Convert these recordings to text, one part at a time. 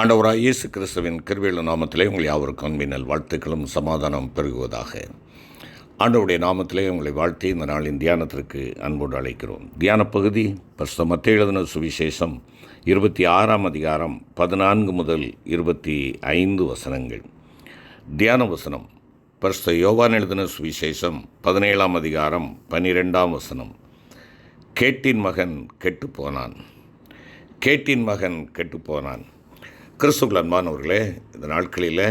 ஆண்டவராக இயேசு கிறிஸ்துவின் கிருவியல நாமத்திலே உங்கள் யாவருக்கும் அன்பினல் வாழ்த்துக்களும் சமாதானம் பெருகுவதாக. ஆண்டவருடைய நாமத்திலே உங்களை வாழ்த்தி இந்த நாளின் தியானத்திற்கு அன்போடு அழைக்கிறோம். தியான பகுதி பரிசுத்த மத்திய எழுதின சுவிசேஷம் இருபத்தி ஆறாம் அதிகாரம் பதினான்கு முதல் இருபத்தி ஐந்து வசனங்கள். தியான வசனம் பரிசுத்த யோவான் எழுதின சுவிசேஷம் பதினேழாம் அதிகாரம் பனிரெண்டாம் வசனம். கேட்டின் மகன் கெட்டுப்போனான் கேட்டின் மகன் கெட்டுப்போனான் கிறிஸ்துக்குள் அன்பானவர்களே இந்த நாட்களில்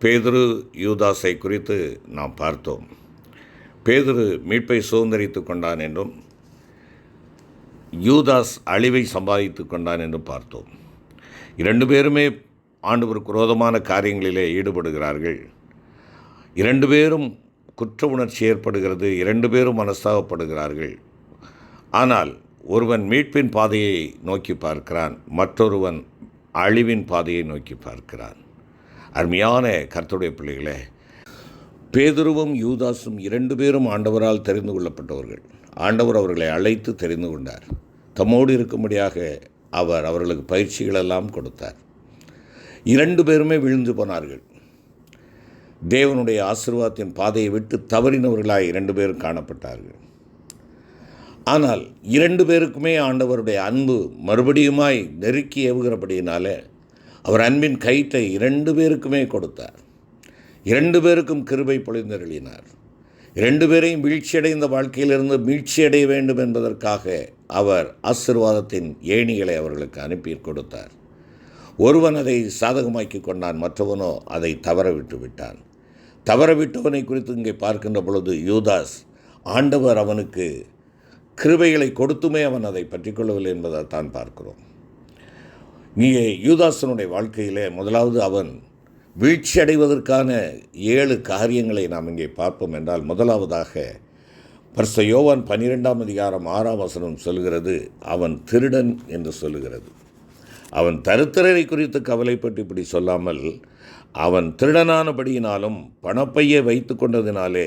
பேதுரு யூதாஸை குறித்து நாம் பார்த்தோம். பேதுரு மீட்பை சுதந்திரித்து கொண்டான் என்றும் யூதாஸ் அழிவை சம்பாதித்து கொண்டான் என்றும் பார்த்தோம். இரண்டு பேருமே ஆண்டவருக்கு குரோதமான காரியங்களிலே ஈடுபடுகிறார்கள். இரண்டு பேரும் குற்ற உணர்ச்சி ஏற்படுகிறது இரண்டு பேரும் மனஸ்தாபப்படுகிறார்கள். ஆனால் ஒருவன் மீட்பின் பாதையை நோக்கி பார்க்கிறான் மற்றொருவன் அழிவின் பாதையை நோக்கி பார்க்கிறான். அருமையான கர்த்தருடைய பிள்ளைகளே பேதுருவும் யூதாஸும் இரண்டு பேரும் ஆண்டவரால் தெரிந்து கொள்ளப்பட்டவர்கள். ஆண்டவர் அவர்களை அழைத்து தெரிந்து கொண்டார். தம்மோடு இருக்கும்படியாக அவர் அவர்களுக்கு பயிற்சிகளெல்லாம் கொடுத்தார். இரண்டு பேருமே விழுந்து போனார்கள். தேவனுடைய ஆசிர்வாதத்தின் பாதையை விட்டு தவறினவர்களாய் இரண்டு பேரும் காணப்பட்டார்கள். ஆனால் இரண்டு பேருக்குமே ஆண்டவருடைய அன்பு மறுபடியுமாய் நெருக்கி ஏவுகிறபடியினாலே அவர் அன்பின் கயிற்றை இரண்டு பேருக்குமே கொடுத்தார். இரண்டு பேருக்கும் கிருபை பொழிந்தருளினார். இரண்டு பேரையும் வீழ்ச்சியடைந்த வாழ்க்கையிலிருந்து மீழ்ச்சியடைய வேண்டும் என்பதற்காக அவர் ஆசிர்வாதத்தின் ஏணிகளை அவர்களுக்கு அனுப்பி கொடுத்தார். ஒருவன் அதை சாதகமாக்கி கொண்டான் மற்றவனோ அதை தவற விட்டு விட்டான். தவற விட்டவனை குறித்து இங்கே பார்க்கின்ற பொழுது யூதாஸ் ஆண்டவர் அவனுக்கு கிருபைகளை கொடுத்துமே அவன் அதை பற்றிக்கொள்ளவில்லை என்பதை தான் பார்க்கிறோம். இங்கே யூதாசனுடைய வாழ்க்கையிலே முதலாவது அவன் வீழ்ச்சி அடைவதற்கான ஏழு காரியங்களை நாம் இங்கே பார்ப்போம் என்றால் முதலாவதாக பர்ச யோவான் பன்னிரெண்டாம் அதிகாரம் ஆறாம் வசனம் சொல்கிறது அவன் திருடன் என்று சொல்லுகிறது அவன் தருத்திரரை குறித்து கவலைப்பட்டு இப்படி சொல்லாமல் அவன் திருடனானபடியினாலும் பணப்பையை வைத்து கொண்டதினாலே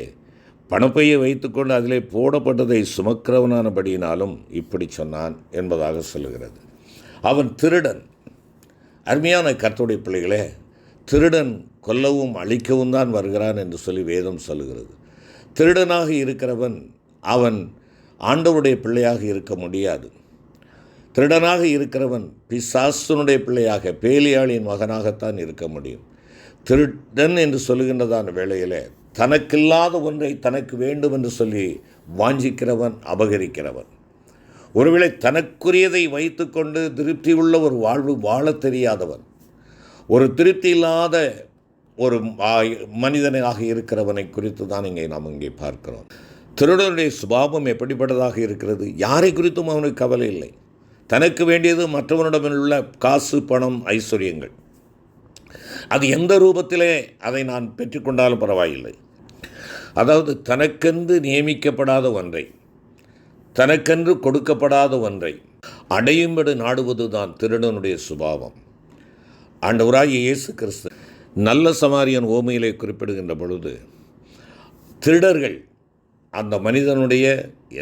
பணப்பையை வைத்துக்கொண்டு அதிலே போடப்பட்டதை சுமக்கிறவனானபடியினாலும் இப்படி சொன்னான் என்பதாக சொல்லுகிறது. அவன் திருடன். அருமையான கர்த்தருடைய பிள்ளைகளே திருடன் கொல்லவும் அழிக்கவும் தான் வருகிறான் என்று சொல்லி வேதம் சொல்லுகிறது. திருடனாக இருக்கிறவன் அவன் ஆண்டவருடைய பிள்ளையாக இருக்க முடியாது. திருடனாக இருக்கிறவன் பிசாசனுடைய பிள்ளையாக பேலியாளியின் மகனாகத்தான் இருக்க முடியும். திருடன் என்று சொல்லுகின்றதான வேளையிலே தனக்கில்லாத ஒன்றை தனக்கு வேண்டும் என்று சொல்லி வாஞ்சிக்கிறவன் அபகரிக்கிறவன். ஒருவேளை தனக்குரியதை வைத்துக்கொண்டு திருப்தி உள்ள ஒரு வாழ்வு வாழத் தெரியாதவன் ஒரு திருப்தி இல்லாத ஒரு மனிதனாக இருக்கிறவனை குறித்து தான் இங்கே நாம் இங்கே பார்க்கிறோம். திருடனுடைய சுபாவம் எப்படிப்பட்டதாக இருக்கிறது? யாரை குறித்தும் அவனுக்கு கவலை இல்லை. தனக்கு வேண்டியது மற்றவனிடமில் உள்ள காசு பணம் ஐஸ்வர்யங்கள். அது எந்த ரூபத்திலே அதை நான் பெற்றுக்கொண்டாலும் பரவாயில்லை. அதாவது தனக்கென்று நியமிக்கப்படாத ஒன்றை தனக்கென்று கொடுக்கப்படாத ஒன்றை அடையும்படி நாடுவது தான் திருடனுடைய சுபாவம். ஆண்டவராகிய இயேசு கிறிஸ்து நல்ல சமாரியன் ஓமையிலே குறிப்பிடுகின்ற பொழுது திருடர்கள் அந்த மனிதனுடைய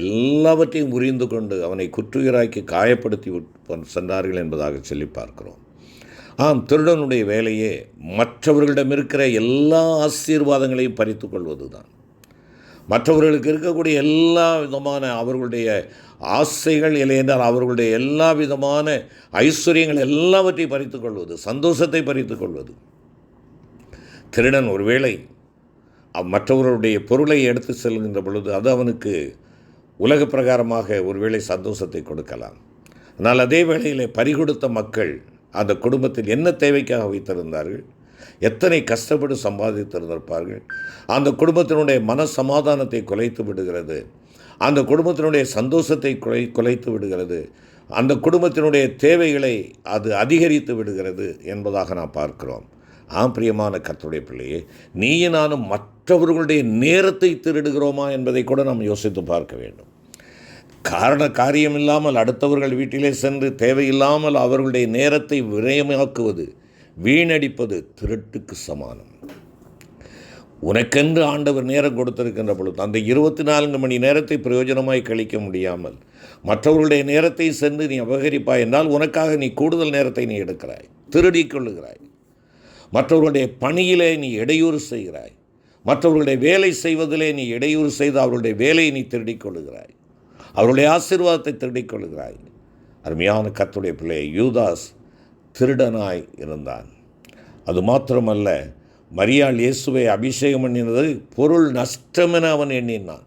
எல்லாவற்றையும் புரிந்து கொண்டு அவனை குற்றுயிராக்கி காயப்படுத்தி சென்றார்கள் என்பதாக சொல்லி பார்க்கிறோம். ஆம் திருடனுடைய வேலையே மற்றவர்களிடம் இருக்கிற எல்லா ஆசீர்வாதங்களையும் பறித்து கொள்வது தான் மற்றவர்களுக்கு இருக்கக்கூடிய எல்லா விதமான அவர்களுடைய ஆசைகள் இல்லை என்றால் அவர்களுடைய எல்லா விதமான ஐஸ்வர்யங்கள் எல்லாவற்றையும் பறித்து கொள்வது சந்தோஷத்தை பறித்து கொள்வது. திருடன் ஒருவேளை மற்றவர்களுடைய பொருளை எடுத்து செல்கின்ற பொழுது அது அவனுக்கு உலக பிரகாரமாக ஒருவேளை சந்தோஷத்தை கொடுக்கலாம். ஆனால் அதே வேளையில் பறிகொடுத்த மக்கள் அந்த குடும்பத்தில் என்ன தேவைக்காக வைத்திருந்தார்கள்? எத்தனை கஷ்டப்பட்டு சம்பாதித்திருந்திருப்பார்கள்? அந்த குடும்பத்தினுடைய மன சமாதானத்தை குலைத்து விடுகிறது. அந்த குடும்பத்தினுடைய சந்தோஷத்தை குலை குலைத்து விடுகிறது. அந்த குடும்பத்தினுடைய தேவைகளை அது அதிகரித்து விடுகிறது என்பதாக நாம் பார்க்கிறோம். ஆம் பிரியமான கர்த்தருடைய பிள்ளையே நீயும் நானும் மற்றவர்களுடைய நேரத்தை திருடுகிறோமா என்பதை கூட நாம் யோசித்து பார்க்க வேண்டும். காரண காரியம் இல்லாமல் அடுத்தவர்கள் வீட்டிலே சென்று தேவையில்லாமல் அவர்களுடைய நேரத்தை விரயமாக்குவது வீணடிப்பது திருட்டுக்கு சமானம். உனக்கென்று ஆண்டவர் நேரம் கொடுத்திருக்கின்ற பொழுது அந்த இருபத்தி நான்கு மணி நேரத்தை பிரயோஜனமாய் கழிக்க முடியாமல் மற்றவர்களுடைய நேரத்தை சென்று நீ அபகரிப்பாய் என்றால் உனக்காக நீ கூடுதல் நேரத்தை நீ எடுக்கிறாய் திருடிக் கொள்ளுகிறாய். மற்றவர்களுடைய பணியிலே நீ இடையூறு செய்கிறாய். மற்றவர்களுடைய வேலை செய்வதிலே நீ இடையூறு செய்து அவர்களுடைய வேலையை நீ திருடிக் கொள்ளுகிறாய். அவருடைய ஆசீர்வாதத்தை திருடிக் கொள்ளுகிறாய். அருமையான கத்துடைய பிள்ளை யூதாஸ் திருடனாய் இருந்தான். அது மாத்திரமல்ல மரியாள் இயேசுவை அபிஷேகம் பண்ணினது பொருள் நஷ்டம் என அவன் எண்ணினான்.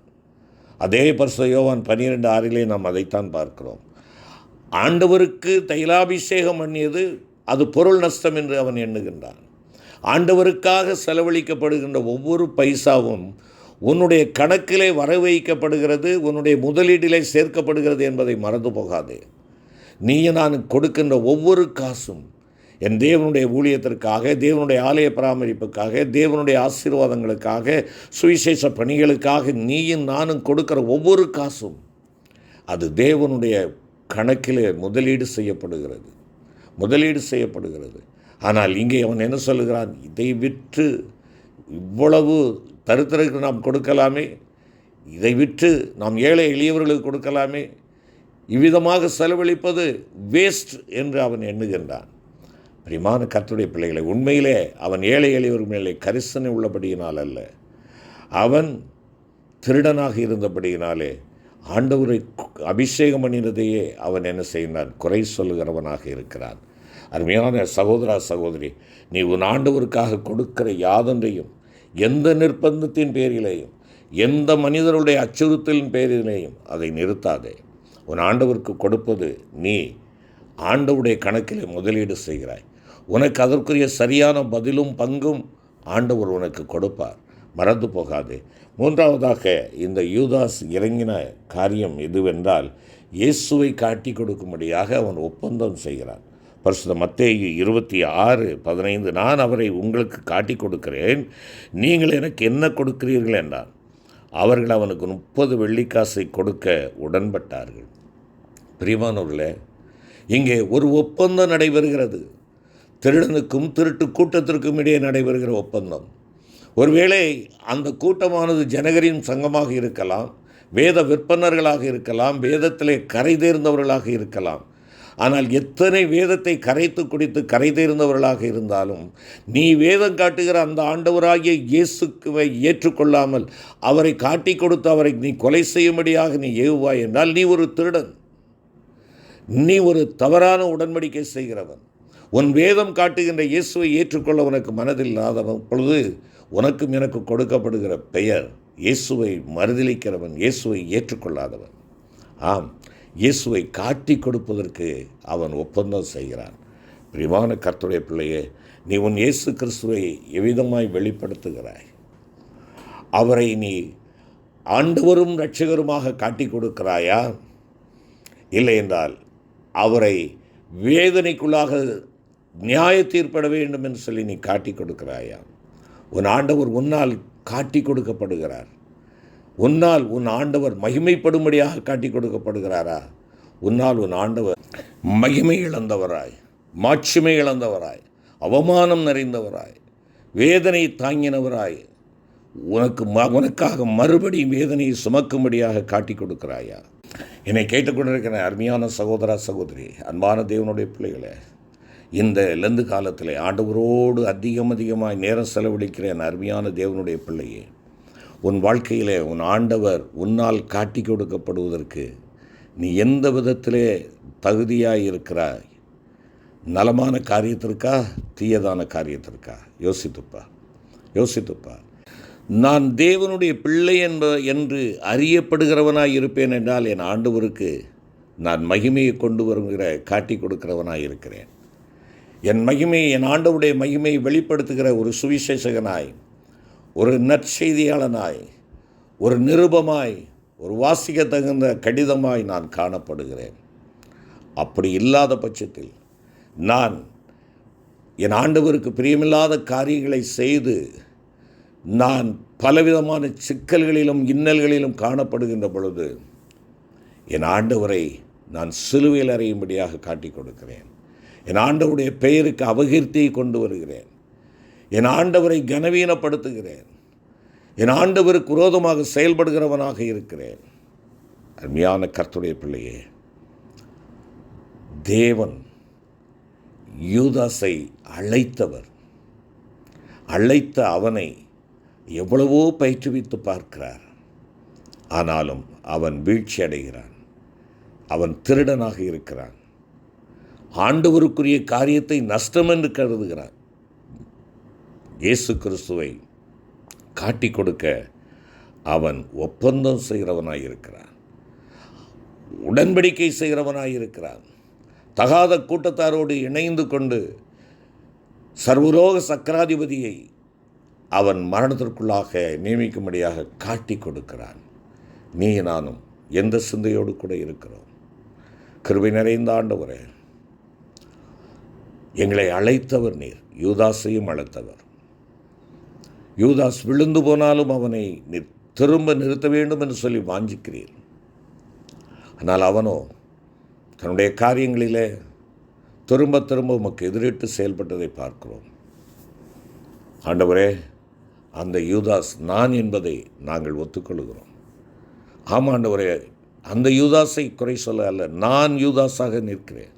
அதே பரிசு யோவான் பன்னிரெண்டு ஆறிலே நாம் அதைத்தான் பார்க்கிறோம். ஆண்டவருக்கு தைலாபிஷேகம் பண்ணியது அது பொருள் நஷ்டம் என்று அவன் எண்ணுகின்றான். ஆண்டவருக்காக செலவழிக்கப்படுகின்ற ஒவ்வொரு பைசாவும் உன்னுடைய கணக்கிலே வர வைக்கப்படுகிறது உன்னுடைய முதலீட்டிலே சேர்க்கப்படுகிறது என்பதை மறந்து போகாதே. நீயே நான் கொடுக்கின்ற ஒவ்வொரு காசும் என் தேவனுடைய ஊழியத்திற்காக தேவனுடைய ஆலய பராமரிப்புக்காக தேவனுடைய ஆசீர்வாதங்களுக்காக சுவிசேஷ பணிகளுக்காக நீயும் நானும் கொடுக்கிற ஒவ்வொரு காசும் அது தேவனுடைய கணக்கிலே முதலீடு செய்யப்படுகிறது. முதலீடு செய்யப்படுகிறது. ஆனால் இங்கே அவன் என்ன சொல்லுகிறான்? இதை விற்று இவ்வளவு தருத்தருக்கு நாம் கொடுக்கலாமே? இதை விற்று நாம் ஏழை எளியவர்களுக்கு கொடுக்கலாமே? இவ்விதமாக செலவழிப்பது வேஸ்ட் என்று அவன் எண்ணுகின்றான். பிரிமான கர்த்தருடைய பிள்ளைகளை உண்மையிலே அவன் ஏழை எளியவர் மேலே கரிசனை உள்ளபடியினால் அல்ல. அவன் திருடனாக இருந்தபடியினாலே ஆண்டவரை அபிஷேகம் பண்ணினதையே அவன் என்ன செய்கிறான் குறை சொல்லுகிறவனாக இருக்கிறான். அருமையான சகோதரா சகோதரி நீ உன் ஆண்டவருக்காக கொடுக்கிற யாதொன்றையும் எந்த நிர்பந்தத்தின் பேரிலேயும் எந்த மனிதருடைய அச்சுறுத்தலின் பேரிலேயும் அதை நிறுத்தாதே. உன் ஆண்டவருக்கு கொடுப்பது நீ ஆண்டவுடைய கணக்கில் முதலீடு செய்கிறாய். உனக்கு அதற்குரிய சரியான பதிலும் பங்கும் ஆண்டவர் உனக்கு கொடுப்பார். மறந்து போகாதே. மூன்றாவதாக இந்த யூதாஸ் இறங்கின காரியம் எதுவென்றால் இயேசுவை காட்டி கொடுக்கும்படியாக அவன் ஒப்பந்தம் செய்கிறான். பரிசுத்த மத்தேயு இருபத்தி ஆறு பதினைந்து நான் அவரை உங்களுக்கு காட்டி கொடுக்கிறேன். நீங்கள் எனக்கு என்ன கொடுக்கிறீர்கள்? என்றான். அவர்கள் அவனுக்கு முப்பது வெள்ளிக்காசை கொடுக்க உடன்பட்டார்கள். பிரிமானூரில் இங்கே ஒரு ஒப்பந்தம் நடைபெறுகிறது. திருடனுக்கும் திருட்டு கூட்டத்திற்கும் இடையே நடைபெறுகிற ஒப்பந்தம். ஒருவேளை அந்த கூட்டமானது ஜனகரின் சங்கமாக இருக்கலாம் வேத விற்பனர்களாக இருக்கலாம் வேதத்திலே கரை தேர்ந்தவர்களாக இருக்கலாம் ஆனால் எத்தனை வேதத்தை கரைத்து குடித்து கரை தேர்ந்தவர்களாக இருந்தாலும் நீ வேதம் காட்டுகிற அந்த ஆண்டவராகிய இயேசுக்குவை ஏற்றுக்கொள்ளாமல் அவரை காட்டி கொடுத்து அவரை நீ கொலை செய்யும்படியாக நீ ஏவுவாய் என்றால் நீ ஒரு திருடன். நீ ஒரு தவறான உடன்படிக்கை செய்கிறவன். உன் வேதம் காட்டுகின்ற இயேசுவை ஏற்றுக்கொள்ள உனக்கு மனதில் இல்லாதவன் பொழுது உனக்கும் எனக்கு கொடுக்கப்படுகிற பெயர் இயேசுவை மறுதளிக்கிறவன் இயேசுவை ஏற்றுக்கொள்ளாதவன். ஆம். இயேசுவை காட்டி கொடுப்பதற்கு அவன் ஒப்பந்தம் செய்கிறான். பிரிவான கர்த்துடைய பிள்ளையே நீ உன் இயேசு கிறிஸ்துவை எவ்விதமாய் வெளிப்படுத்துகிறாய்? அவரை நீ ஆண்டவரும் இரட்சகருமாக காட்டி கொடுக்கிறாயா? இல்லை என்றால் அவரை வேதனைக்குள்ளாக நியாய தீர்ப்பட வேண்டும் என்று சொல்லி நீ காட்டி கொடுக்கிறாயா? உன் ஆண்டவர் உன்னால் காட்டி கொடுக்கப்படுகிறார். உன்னால் உன் ஆண்டவர் மகிமைப்படும்படியாக காட்டி கொடுக்கப்படுகிறாரா? உன்னால் உன் ஆண்டவர் மகிமை இழந்தவராய் மாட்சிமை இழந்தவராய் அவமானம் நிறைந்தவராய் வேதனை தாங்கினவராய் உனக்கு ம உனக்காக மறுபடியும் வேதனையை சுமக்கும்படியாக காட்டி கொடுக்கிறாயா? என்னை கேட்டுக்கொண்டிருக்கிற அருமையான சகோதரா சகோதரி அன்பான தேவனுடைய பிள்ளைகளே இந்த லெந்து காலத்தில் ஆண்டவரோடு அதிகம் அதிகமாக நேரம் செலவழிக்கிற என் அருமையான தேவனுடைய பிள்ளையே உன் வாழ்க்கையிலே உன் ஆண்டவர் உன்னால் காட்டி கொடுக்கப்படுவதற்கு நீ எந்த விதத்திலே தகுதியாக இருக்கிறாய்? நலமான காரியத்திற்கா? தீயதான காரியத்திற்கா? யோசித்துப்பா. யோசித்துப்பா. நான் தேவனுடைய பிள்ளை என்ப என்று அறியப்படுகிறவனாய் இருப்பேன் என்றால் என் ஆண்டவருக்கு நான் மகிமையை கொண்டு வருகிற காட்டி கொடுக்கிறவனாய் இருக்கிறேன். என் மகிமை என் ஆண்டவுடைய மகிமையை வெளிப்படுத்துகிற ஒரு சுவிசேஷகனாய் ஒரு நற்செய்தியாளனாய் ஒரு நிருபமாய் ஒரு வாசிக்க தகுந்த கடிதமாய் நான் காணப்படுகிறேன். அப்படி இல்லாத பட்சத்தில் நான் என் ஆண்டவருக்கு பிரியமில்லாத காரியங்களை செய்து நான் பலவிதமான சிக்கல்களிலும் இன்னல்களிலும் காணப்படுகின்ற பொழுது என் ஆண்டவரை நான் சிலுவையில் அறையும்படியாக காட்டி கொடுக்கிறேன். என் ஆண்டவருடைய பெயருக்கு அபகீர்த்தியை கொண்டு வருகிறேன். என் ஆண்டவரை கனவீனப்படுத்துகிறேன். என் ஆண்டவருக்கு குரோதமாக செயல்படுகிறவனாக இருக்கிறேன். அருமையான கர்த்துடைய பிள்ளையே தேவன் யூதாஸை அழைத்தவர். அழைத்த அவனை எவ்வளவோ பயிற்றுவித்து பார்க்கிறார். ஆனாலும் அவன் வீழ்ச்சி அடைகிறான். அவன் திருடனாக இருக்கிறான். ஆண்டவருக்குரிய காரியத்தை நஷ்டம் என்று கருதுகிறான். இயேசு கிறிஸ்துவை காட்டி கொடுக்க அவன் ஒப்பந்தம் செய்கிறவனாயிருக்கிறான். உடன்படிக்கை செய்கிறவனாயிருக்கிறான். தகாத கூட்டத்தாரோடு இணைந்து கொண்டு சர்வலோக சக்கராதிபதியை அவன் மரணத்திற்குள்ளாக நியமிக்கும்படியாக காட்டி கொடுக்கிறான். நீ நானும் எந்த சிந்தையோடு கூட இருக்கிறோம். கிருபை நிறைந்த ஆண்டவரே எங்களை அழைத்தவர் நீர் யூதாசையும் அழைத்தவர். யூதாஸ் விழுந்து போனாலும் அவனை நீர் திரும்ப நிறுத்த வேண்டும் என்று சொல்லி வாஞ்சிக்கிறீர். ஆனால் அவனோ தன்னுடைய காரியங்களிலே திரும்ப திரும்ப உமக்கு எதிரிட்டு செயல்பட்டதை பார்க்கிறோம். ஆண்டவரே அந்த யூதாஸ் நான் என்பதை நாங்கள் ஒத்துக்கொள்கிறோம். ஆமாம் ஆண்டவரே அந்த யூதாஸை குறை சொல்ல அல்ல நான் யூதாஸாக நிற்கிறேன்.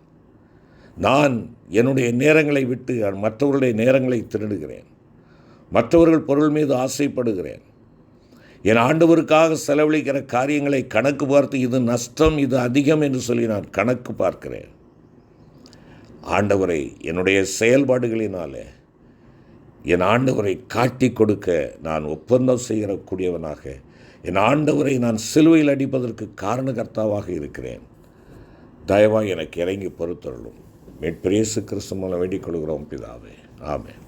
நான் என்னுடைய நேரங்களை விட்டு மற்றவர்களுடைய நேரங்களை திருடுகிறேன். மற்றவர்கள் பொருள் மீது ஆசைப்படுகிறேன். என் ஆண்டவருக்காக செலவழிக்கிற காரியங்களை கணக்கு பார்த்து இது நஷ்டம் இது அதிகம் என்று சொல்லி நான் கணக்கு பார்க்கிறேன். ஆண்டவரை என்னுடைய செயல்பாடுகளினாலே என் ஆண்டவரை காட்டி கொடுக்க நான் ஒப்பந்தம் செய்யக்கூடியவனாக என் ஆண்டவரை நான் சிலுவையில் அடிப்பதற்கு காரணகர்த்தாவாக இருக்கிறேன். தயவாக எனக்கு இறங்கி பொறுத்தருளும். மீட்பிரேசு கிறிஸ்து மூலம் வேண்டிக் கொள்கிறோம் பிதாவே. ஆமென்.